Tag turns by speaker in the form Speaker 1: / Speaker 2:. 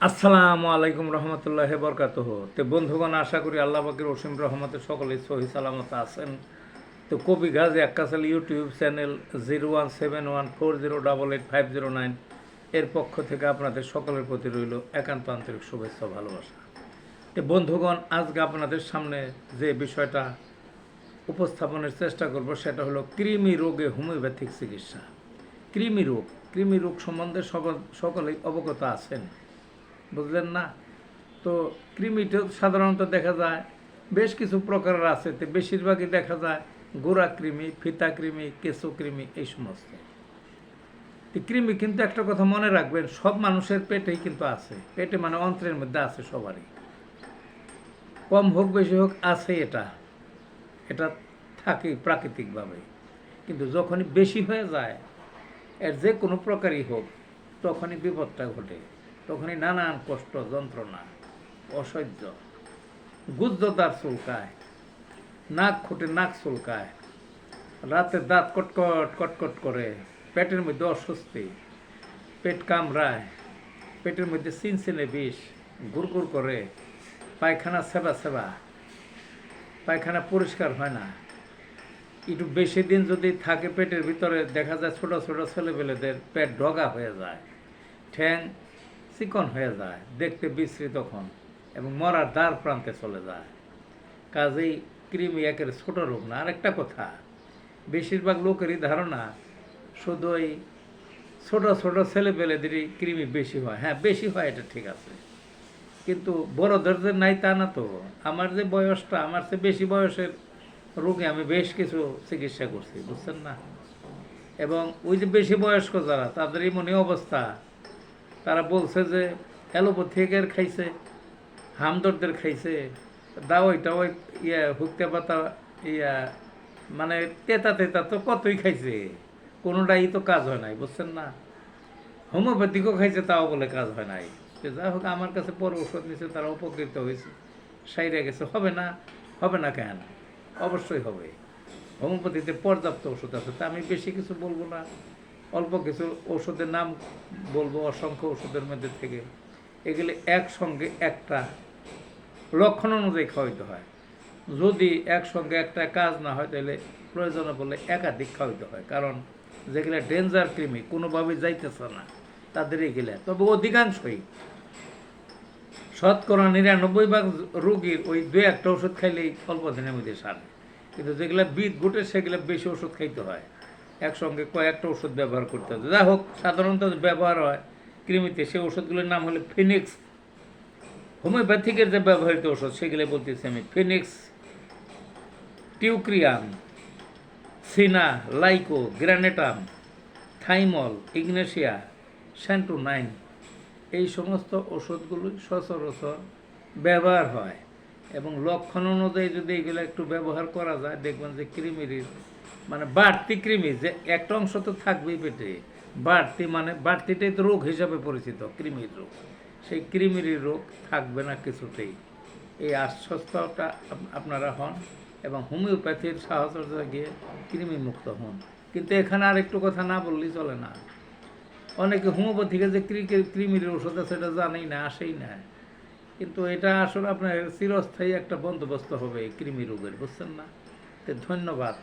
Speaker 1: আসসালামু আলাইকুম রহমতুল্লাহ বরকাতহ। তো বন্ধুগণ, আশা করি আল্লাহ পাকের অসীম রহমতে সকলে সহি সালামত আছেন। তো কবি গাজ একাসাল YouTube channel zero one seven one four zero double eight five zero nine এর পক্ষ থেকে আপনাদের সকলের প্রতি রইল একান্ত আন্তরিক শুভেচ্ছা ভালোবাসা। তো বন্ধুগণ, আজকে আপনাদের সামনে যে বিষয়টা উপস্থাপনের চেষ্টা করব সেটা হলো কৃমি রোগে হোমিওপ্যাথিক চিকিৎসা। কৃমি রোগ কৃমি রোগ সম্বন্ধে সকল- সকলেই অবগত আছেন। বুঝলেন না? তো কৃমিটা সাধারণত দেখা যায় বেশ কিছু প্রকারের আছে, তো বেশিরভাগই দেখা যায় গোড়া কৃমি, ফিতা কৃমি, কেঁচো কৃমি, এই সমস্ত। তো কৃমি কিন্তু একটা কথা মনে রাখবেন, সব মানুষের পেটেই কিন্তু আছে। পেটে মানে অন্ত্রের মধ্যে আছে সবারই। কম হোক, বেশি হোক, আছে এটা। এটা থাকে প্রাকৃতিকভাবে কিন্তু যখনই বেশি হয়ে যায়, এর যে কোনো প্রকারই হোক, তখনই বিপদটা ঘটে। তখনই নানান কষ্ট, যন্ত্রণা, অসহ্য গুজ্জদার চুলকায়, নাক খুঁটে নাক চুলকায়, রাতে দাঁত কটকট কটকট করে, পেটের মধ্যে অস্বস্তি, পেট কামড়ায়, পেটের মধ্যে চিনচিনে বিষ গুড় করে, পায়খানা সেবা সেবা, পায়খানা পরিষ্কার হয় না। একটু বেশি দিন যদি থাকে পেটের ভিতরে, দেখা যায় ছোট ছোট ছেলেপেলেদের পেট ডগা হয়ে যায়। ঠ্যাং চিকন হয়ে যায়, দেখতে বিশ্রী তখন এবং মরার দ্বার প্রান্তে চলে যায়। কাজেই কৃমি একের ছোট রোগ না, আরেকটা কথা, বেশিরভাগ লোকেরই ধারণা শুধু ওই ছোট ছোট ছেলেপেলেদেরই কৃমি বেশি হয়। হ্যাঁ বেশি হয়, এটা ঠিক আছে। কিন্তু বড়দের যে নাই তা না তো। আমার যে বয়সটা, আমার চেয়ে বেশি বয়সের রোগে আমি বেশ কিছু চিকিৎসা করছি, বুঝছেন না? এবং ওই যে বেশি বয়স্ক যারা তাদের এই মনে অবস্থা তারা বলছে যে অ্যালোপ্যাথিকের খাইছে, হামদর্দের খাইছে দাওয়াই টাওয়াই ইয়া হুকতে পাতা ইয়া মানে তেতা তেতা তো কতই খাইছে? কোনোটাই তো কাজ হয় নাই, বুঝছেন না? হোমিওপ্যাথিকও খাইছে, তাও বলে কাজ হয় নাই। যাই হোক, আমার কাছে পর ওষুধ নিছে, তারা উপকৃত হয়েছে। সাইডে গেছে, হবে না হবে না কেন? অবশ্যই হবে। হোমিওপ্যাথিতে পর্যাপ্ত ওষুধ আছে, তা আমি বেশি কিছু বলব না। অল্প কিছু ওষুধের নাম বলব, অসংখ্য ওষুধের মধ্যে থেকে। এগুলি একসঙ্গে একটা লক্ষণ অনুযায়ী খাওয়াইতে হয়। যদি একসঙ্গে একটা কাজ না হয়, তাহলে প্রয়োজনে বলে একাধিক খাওয়াইতে হয়। কারণ যেগুলো ডেঞ্জার কৃমি, কোনোভাবে যাইতেছে না তাদের এগুলো। তবে অধিকাংশই শতকরা নিরানব্বই ভাগ রোগীর ওই দু একটা ওষুধ খাইলেই অল্প দিনের মধ্যে সারে। কিন্তু যেগুলো বিদ গুটে সেগুলো বেশি ওষুধ খাইতে হয়। একসঙ্গে কয়েকটা ওষুধ ব্যবহার করতে হয় যাই হোক, সাধারণত ব্যবহার হয় কৃমিতে। সেই ওষুধগুলোর নাম হলো ফিনিক্স। হোমিওপ্যাথিকের যে ব্যবহৃত ওষুধ, সেগুলো বলতেছি আমি। Phoenix, teucrium, cina, lyco, granatum, thymol, ignatia santonine এই সমস্ত ওষুধগুলি সচরাচর ব্যবহার হয়। এবং লক্ষণ অনুযায়ী যদি এগুলো একটু ব্যবহার করা যায়, দেখবেন যে কৃমির মানে বাড়তি কৃমি, যে একটা অংশ তো থাকবেই পেটে। বাড়তি মানে বাড়তিটাই তো রোগ হিসাবে পরিচিত, কৃমির রোগ। সেই কৃমির রোগ থাকবে না কিছুতেই। এই আশ্বস্তটা আপনারা হন এবং হোমিওপ্যাথির সাহচর্যা গিয়ে কৃমি মুক্ত হন। কিন্তু এখানে আর একটু কথা না বললেই চলে না। অনেকে হোমিওপ্যাথিকে যে কৃমির ওষুধ আছে সেটা জানেই না, আসেই না। কিন্তু এটা আসলে আপনার চিরস্থায়ী একটা বন্দোবস্ত হবে কৃমি রোগের, বুঝছেন না? তো ধন্যবাদ।